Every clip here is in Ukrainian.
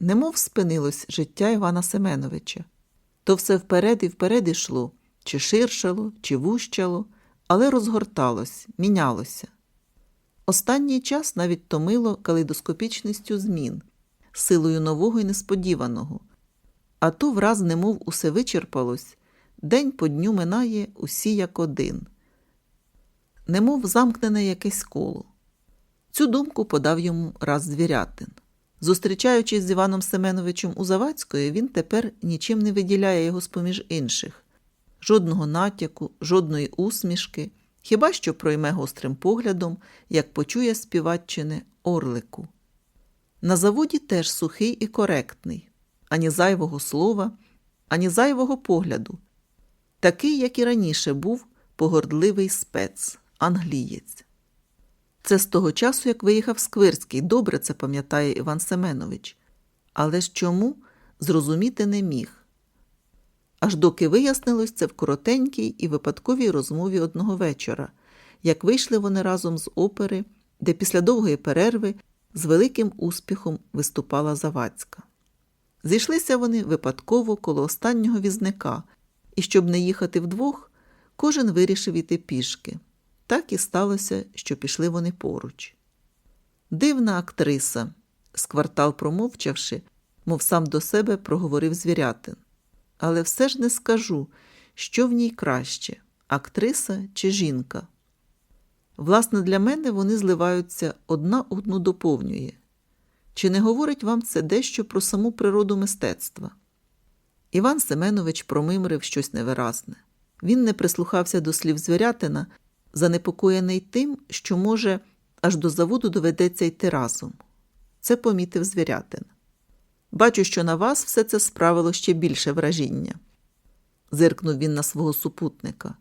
немов спинилось життя Івана Семеновича. То все вперед і вперед ішло, чи ширшало, чи вущало, але розгорталось, мінялося. Останній час навіть томило калейдоскопічністю змін, силою нового і несподіваного. А то враз немов усе вичерпалось, день по дню минає усі як один, немов замкнене якесь коло. Цю думку подав йому раз звірятин. Зустрічаючись з Іваном Семеновичем у Завадської, він тепер нічим не виділяє його з-поміж інших. Жодного натяку, жодної усмішки, хіба що пройме гострим поглядом, як почує співаччини орлику. На заводі теж сухий і коректний, ані зайвого слова, ані зайвого погляду. Такий, як і раніше був, погордливий спец, англієць. Це з того часу, як виїхав Сквирський, добре це пам'ятає Іван Семенович. Але ж чому зрозуміти не міг. Аж доки вияснилось це в коротенькій і випадковій розмові одного вечора, як вийшли вони разом з опери, де після довгої перерви з великим успіхом виступала Завадська. Зійшлися вони випадково коло останнього візника, і щоб не їхати вдвох, кожен вирішив іти пішки. Так і сталося, що пішли вони поруч. Дивна актриса, з квартал промовчавши, мов сам до себе проговорив звірятин. Але все ж не скажу, що в ній краще актриса чи жінка. Власне, для мене вони зливаються одна одну доповнює. Чи не говорить вам це дещо про саму природу мистецтва? Іван Семенович промимрив щось невиразне. Він не прислухався до слів звірятина, занепокоєний тим, що, може, аж до заводу доведеться йти разом. Це помітив звірятин. Бачу, що на вас все це справило ще більше вражіння. зиркнув він на свого супутника.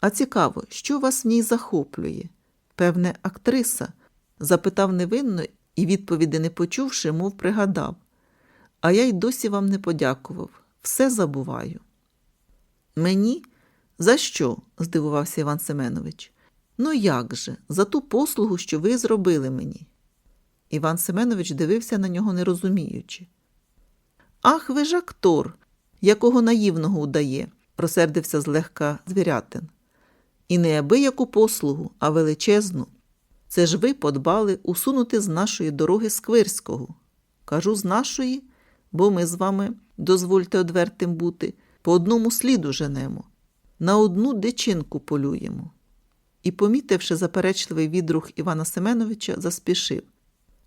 А цікаво, що вас в ній захоплює? Певне, актриса? запитав невинно і, відповіді не почувши, мов пригадав. А я й досі вам не подякував. Все забуваю. Мені? За що? здивувався Іван Семенович. Ну як же, за ту послугу, що ви зробили мені. Іван Семенович дивився на нього не розуміючи. Ах, ви ж актор, якого наївного удає, розсердився злегка звірятин. І не аби яку послугу, а величезну. Це ж ви подбали усунути з нашої дороги Сквирського. Кажу з нашої, бо ми з вами, дозвольте одвертим бути, по одному сліду женемо, на одну дичинку полюємо. І, помітивши заперечливий відрух Івана Семеновича, заспішив.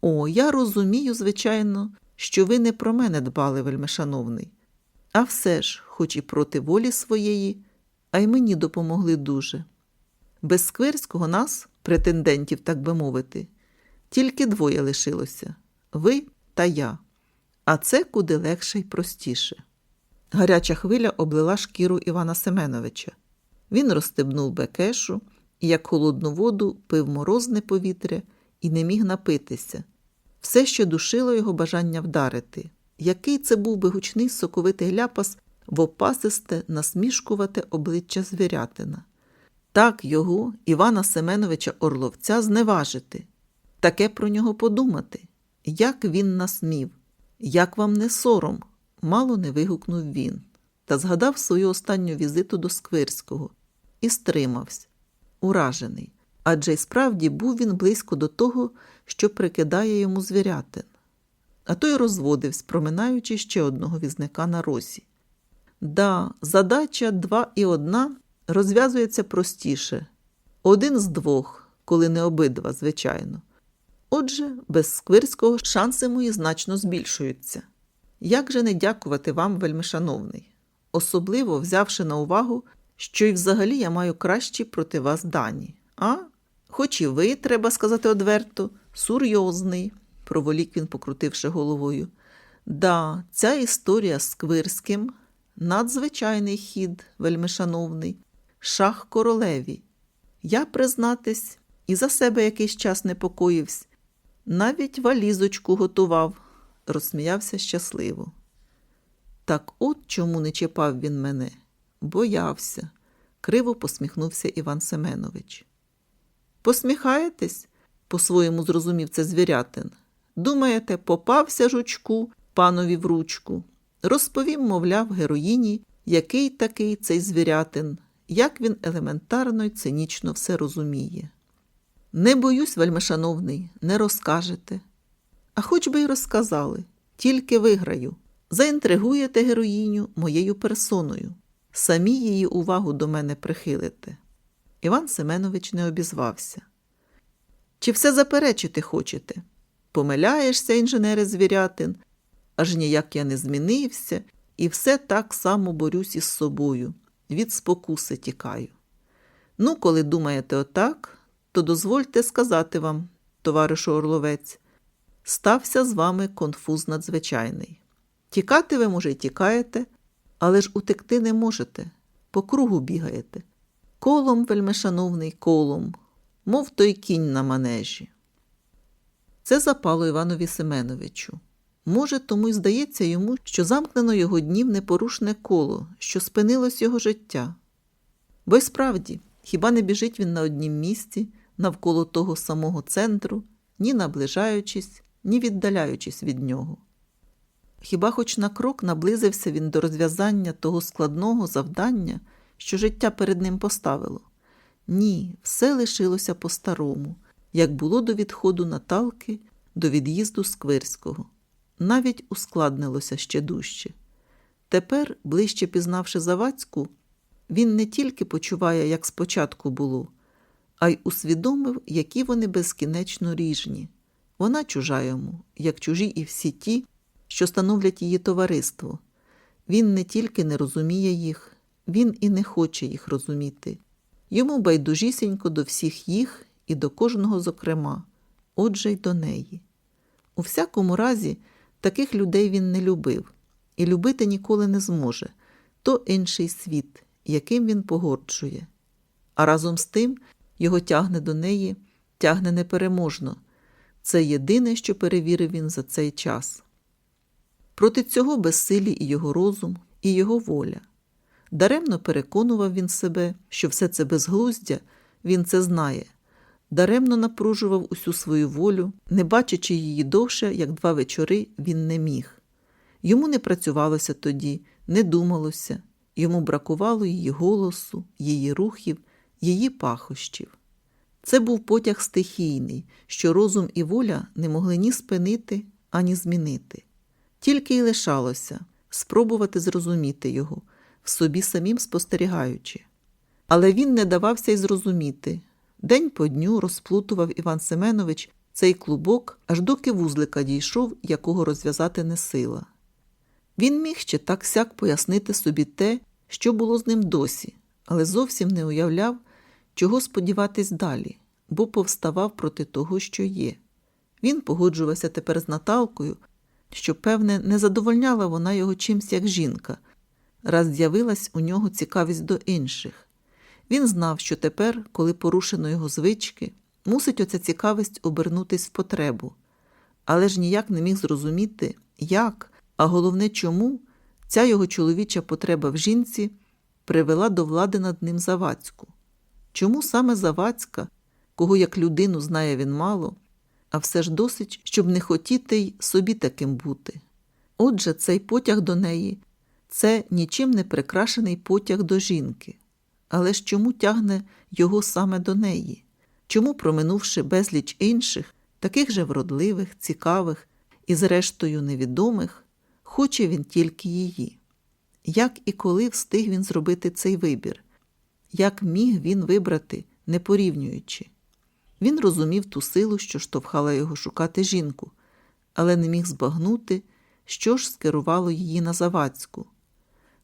О, я розумію, звичайно, що ви не про мене дбали, вельмишановний. А все ж, хоч і проти волі своєї, а й мені допомогли дуже. Без Скверського нас, претендентів, так би мовити, тільки двоє лишилося ви та я. А це куди легше й простіше. Гаряча хвиля облила шкіру Івана Семеновича. Він розстебнув бекешу і, як холодну воду, пив морозне повітря і не міг напитися. Все ще душило його бажання вдарити. Який це був би гучний соковитий ляпас в опасисте, насмішкувате обличчя звірятина. Так його, Івана Семеновича Орловця, зневажити, таке про нього подумати. Як він насмів, як вам не сором, мало не вигукнув він, та згадав свою останню візиту до Сквирського і стримався, уражений адже й справді був він близько до того, що прикидає йому звірятин. А той розводився, проминаючи ще одного візника на росі. Да, задача два і одна розв'язується простіше один з двох, коли не обидва, звичайно. Отже, без Сквирського шанси мої значно збільшуються. Як же не дякувати вам, вельмишановний, особливо взявши на увагу, що й взагалі я маю кращі проти вас дані, а? Хоч і ви, треба сказати одверто, сурйозний, проволік він, покрутивши головою. Да, ця історія з Квирським надзвичайний хід, вельмишановний, шах королеві. Я, признатись, і за себе якийсь час непокоївся, навіть валізочку готував, розсміявся щасливо. Так от чому не чіпав він мене, боявся, криво посміхнувся Іван Семенович. Посміхаєтесь? по-своєму зрозумів це звірятин. Думаєте, попався жучку панові в ручку? Розповім, мовляв, героїні, який такий цей звірятин, як він елементарно й цинічно все розуміє. Не боюсь, вельмишановний, не розкажете. А хоч би й розказали, тільки виграю. Заінтригуєте героїню моєю персоною, самі її увагу до мене прихилите. Іван Семенович не обізвався. Чи все заперечити хочете? Помиляєшся, інженере звірятин, аж ніяк я не змінився, і все так само борюсь із собою, від спокуси тікаю. Ну, коли думаєте отак, то дозвольте сказати вам, товаришу Орловець, стався з вами конфуз надзвичайний. Тікати ви, може, й тікаєте, але ж утекти не можете, по кругу бігаєте. Колом, вельмишановний, колом, мов той кінь на манежі. Це запало Іванові Семеновичу. Може, тому й здається йому, що замкнено його днів непорушне коло, що спинилось його життя. Бо й справді, хіба не біжить він на однім місці, навколо того самого центру, ні наближаючись, ні віддаляючись від нього. Хіба хоч на крок наблизився він до розв'язання того складного завдання, що життя перед ним поставило? Ні, все лишилося по-старому, як було до відходу Наталки, до від'їзду Сквирського. Навіть ускладнилося ще дужче. Тепер, ближче пізнавши Завадську, він не тільки почуває, як спочатку було, а й усвідомив, які вони безкінечно ріжні. Вона чужа йому, як чужі і всі ті, що становлять її товариство. Він не тільки не розуміє їх, він і не хоче їх розуміти. Йому байдужісінько до всіх їх і до кожного зокрема, отже й до неї. У всякому разі, таких людей він не любив і любити ніколи не зможе то інший світ, яким він погоджує. А разом з тим його тягне до неї, тягне непереможно. Це єдине, що перевірив він за цей час. Проти цього безсилі і його розум, і його воля. Даремно переконував він себе, що все це безглуздя, він це знає. Даремно напружував усю свою волю, не бачачи її довше, як два вечори, він не міг. Йому не працювалося тоді, не думалося, йому бракувало її голосу, її рухів, її пахощів. Це був потяг стихійний, що розум і воля не могли ні спинити, ані змінити. Тільки й лишалося спробувати зрозуміти його, в собі самим спостерігаючи. Але він не давався й зрозуміти. День по дню розплутував Іван Семенович цей клубок, аж доки вузлика дійшов, якого розв'язати не сила. Він міг ще так сяк пояснити собі те, що було з ним досі, але зовсім не уявляв, чого сподіватись далі, бо повставав проти того, що є. Він погоджувався тепер з Наталкою, що, певне, не задовольняла вона його чимсь як жінка, раз з'явилась у нього цікавість до інших. Він знав, що тепер, коли порушено його звички, мусить оця цікавість обернутись в потребу, але ж ніяк не міг зрозуміти, як, а головне, чому ця його чоловіча потреба в жінці привела до влади над ним Завадську. Чому саме Завадська, кого як людину знає він мало, а все ж досить, щоб не хотіти й собі таким бути. Отже, цей потяг до неї це нічим не прикрашений потяг до жінки. Але ж чому тягне його саме до неї? Чому, проминувши безліч інших, таких же вродливих, цікавих і, зрештою, невідомих, хоче він тільки її? Як і коли встиг він зробити цей вибір? Як міг він вибрати, не порівнюючи? Він розумів ту силу, що штовхала його шукати жінку, але не міг збагнути, що ж скерувало її на Завадську.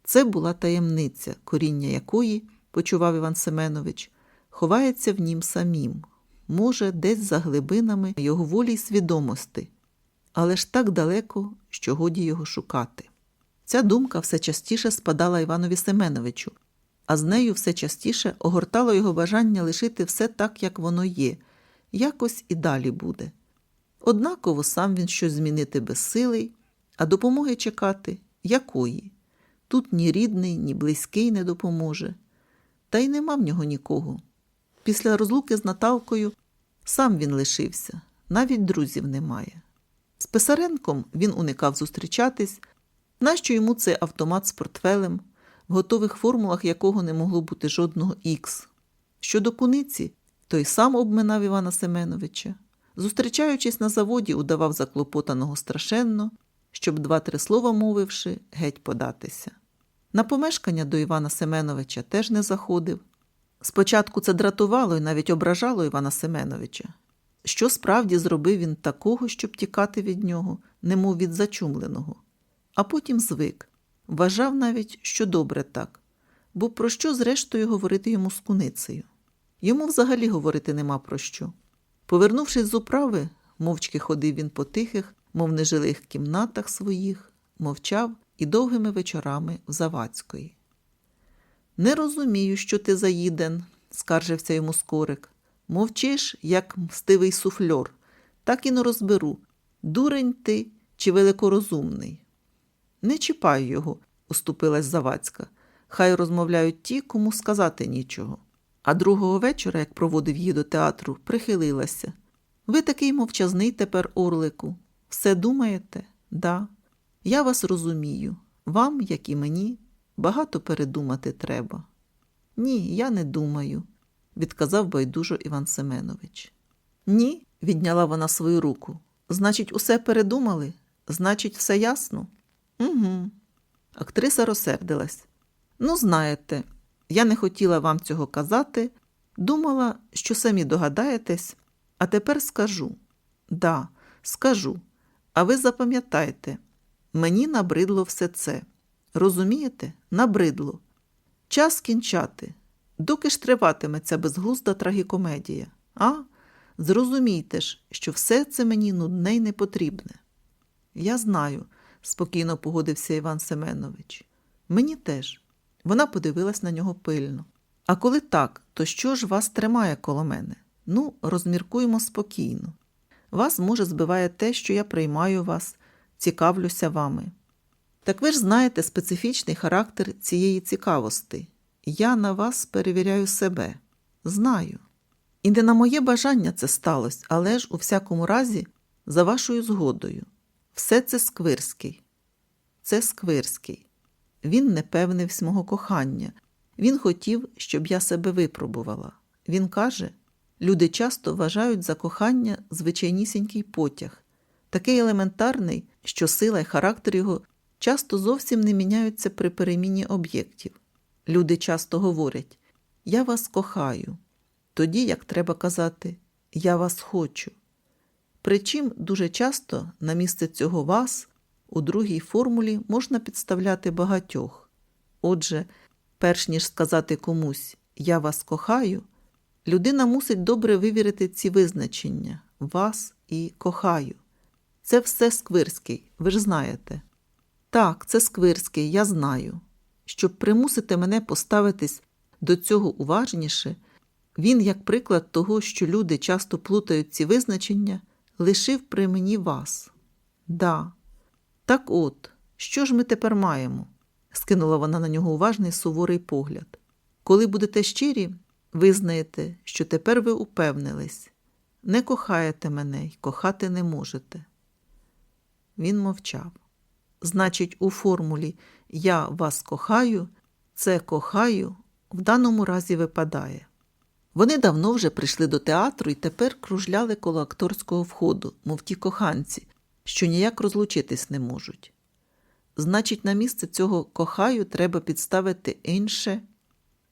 Це була таємниця, коріння якої, почував Іван Семенович, ховається в нім самім, може, десь за глибинами його волі й свідомості, але ж так далеко, що годі його шукати. Ця думка все частіше спадала Іванові Семеновичу, а з нею все частіше огортало його бажання лишити все так, як воно є, якось і далі буде. Однаково сам він щось змінити безсилий, а допомоги чекати якої? Тут ні рідний, ні близький не допоможе. Та й нема в нього нікого. Після розлуки з Наталкою сам він лишився, навіть друзів немає. З Писаренком він уникав зустрічатись, нащо йому цей автомат з портфелем, в готових формулах якого не могло бути жодного ікс. Щодо куниці, той сам обминав Івана Семеновича. Зустрічаючись на заводі, удавав заклопотаного страшенно, щоб два-три слова мовивши, геть податися. На помешкання до Івана Семеновича теж не заходив. Спочатку це дратувало і навіть ображало Івана Семеновича. Що справді зробив він такого, щоб тікати від нього, немов від зачумленого, а потім звик, вважав навіть, що добре так, бо про що, зрештою, говорити йому з куницею? Йому взагалі говорити нема про що. Повернувшись з управи, мовчки ходив він по тихих, мов нежилих кімнатах своїх, мовчав і довгими вечорами в Завадської. Не розумію, що ти заїден, скаржився йому скорик. Мовчиш, як мстивий суфльор, так і не розберу, дурень ти чи великорозумний. Не чіпай його, уступилась Завадська. Хай розмовляють ті, кому сказати нічого. А другого вечора, як проводив її до театру, прихилилася. Ви такий мовчазний тепер, Орлику. Все думаєте? Да. Я вас розумію. Вам, як і мені, багато передумати треба. Ні, я не думаю, відказав байдужо Іван Семенович. Ні, відняла вона свою руку. Значить, усе передумали? Значить, все ясно? Угу. Актриса розсердилась. Ну, знаєте, я не хотіла вам цього казати, думала, що самі догадаєтесь, а тепер скажу. Да, скажу. А ви запам'ятайте, мені набридло все це. Розумієте? Набридло. Час кінчати. Доки ж триватиме ця безглузда трагікомедія? А? Зрозумійте ж, що все це мені нудне й не потрібне. Я знаю, спокійно погодився Іван Семенович. Мені теж. Вона подивилась на нього пильно. А коли так, то що ж вас тримає коло мене? Ну, розміркуємо спокійно. Вас, може, збиває те, що я приймаю вас, цікавлюся вами. Так ви ж знаєте специфічний характер цієї цікавості. Я на вас перевіряю себе. Знаю. І не на моє бажання це сталося, але ж у всякому разі, за вашою згодою. Все це Сквирський. Це Сквирський. Він не певнився мого кохання. Він хотів, щоб я себе випробувала. Він каже: люди часто вважають за кохання звичайнісінький потяг, такий елементарний, що сила і характер його часто зовсім не міняються при переміні об'єктів. Люди часто говорять: Я вас кохаю, тоді як треба казати Я вас хочу. Причим дуже часто на місце цього вас у другій формулі можна підставляти багатьох. Отже, перш ніж сказати комусь Я вас кохаю, людина мусить добре вивірити ці визначення вас і кохаю. Це все Сквирський, ви ж знаєте. Так, це Сквирський, я знаю. Щоб примусити мене поставитись до цього уважніше, він, як приклад того, що люди часто плутають ці визначення, лишив при мені вас. Да. Так от, що ж ми тепер маємо? скинула вона на нього уважний суворий погляд. Коли будете щирі, визнаєте, що тепер ви упевнились, не кохаєте мене й кохати не можете. Він мовчав. Значить, у формулі Я вас кохаю, це кохаю в даному разі випадає. Вони давно вже прийшли до театру і тепер кружляли коло акторського входу, мов ті коханці, що ніяк розлучитись не можуть. Значить, на місце цього кохаю треба підставити інше.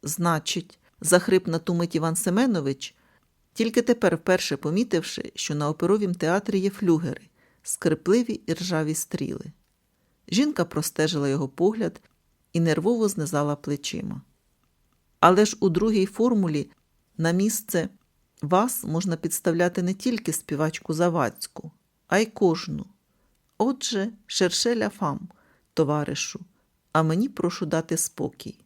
Значить, захрип на ту Іван Семенович, тільки тепер вперше помітивши, що на оперовім театрі є флюгери, скрипливі і ржаві стріли. Жінка простежила його погляд і нервово знизала плечима. Але ж у другій формулі на місце вас можна підставляти не тільки співачку Завадську, а й кожну. Отже, шершеля фам, товаришу, а мені прошу дати спокій.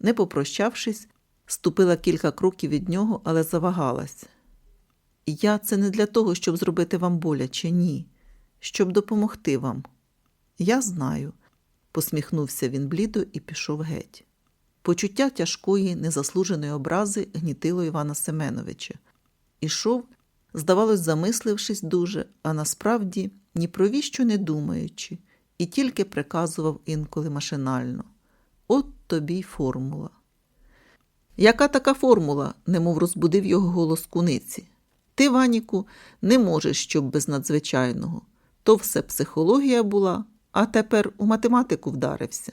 Не попрощавшись, ступила кілька кроків від нього, але завагалась. Я це не для того, щоб зробити вам боляче, ні, щоб допомогти вам. Я знаю, посміхнувся він блідо і пішов геть. Почуття тяжкої, незаслуженої образи гнітило Івана Семеновича. Ішов, здавалось, замислившись дуже, а насправді ні про віщо не думаючи, і тільки приказував інколи машинально. От тобі й формула. Яка така формула? немов розбудив його голос куниці. Ти, Ваніку, не можеш, щоб без надзвичайного. То все психологія була, а тепер у математику вдарився.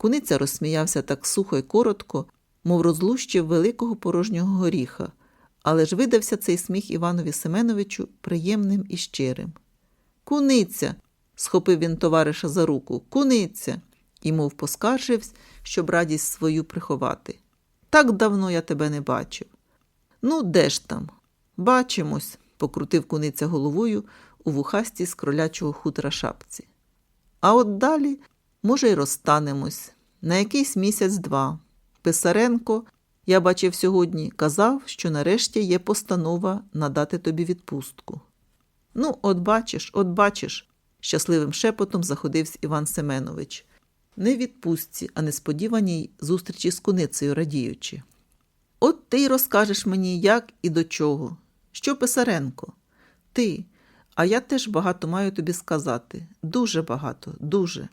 Куниця розсміявся так сухо й коротко, мов розлущив великого порожнього горіха, але ж видався цей сміх Іванові Семеновичу приємним і щирим. Куниця. схопив він товариша за руку. Куниця. І мов поскаржився, щоб радість свою приховати. Так давно я тебе не бачив. Ну, де ж там? Бачимось, покрутив куниця головою у вухастій з кролячого хутра шапці. А от далі, може, й розстанемось на якийсь місяць-два. Писаренко, я бачив сьогодні, казав, що нарешті є постанова надати тобі відпустку. Ну, от бачиш, от бачиш, щасливим шепотом заходився Іван Семенович. Не відпустці, а несподіваній зустрічі з куницею радіючи. От ти й розкажеш мені, як і до чого. Що Писаренко? Ти, а я теж багато маю тобі сказати. Дуже багато, дуже.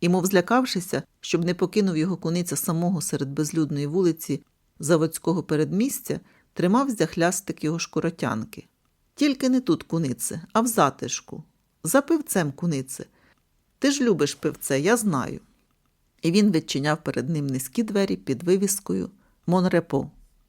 І, мов злякавшися, щоб не покинув його куниця самого серед безлюдної вулиці заводського передмістя, тримав за його шкуротянки. Тільки не тут, кунице, а в затишку. За пивцем, кунице. Ти ж любиш пивце, я знаю. І він відчиняв перед ним низькі двері під вивіскою Монрепо.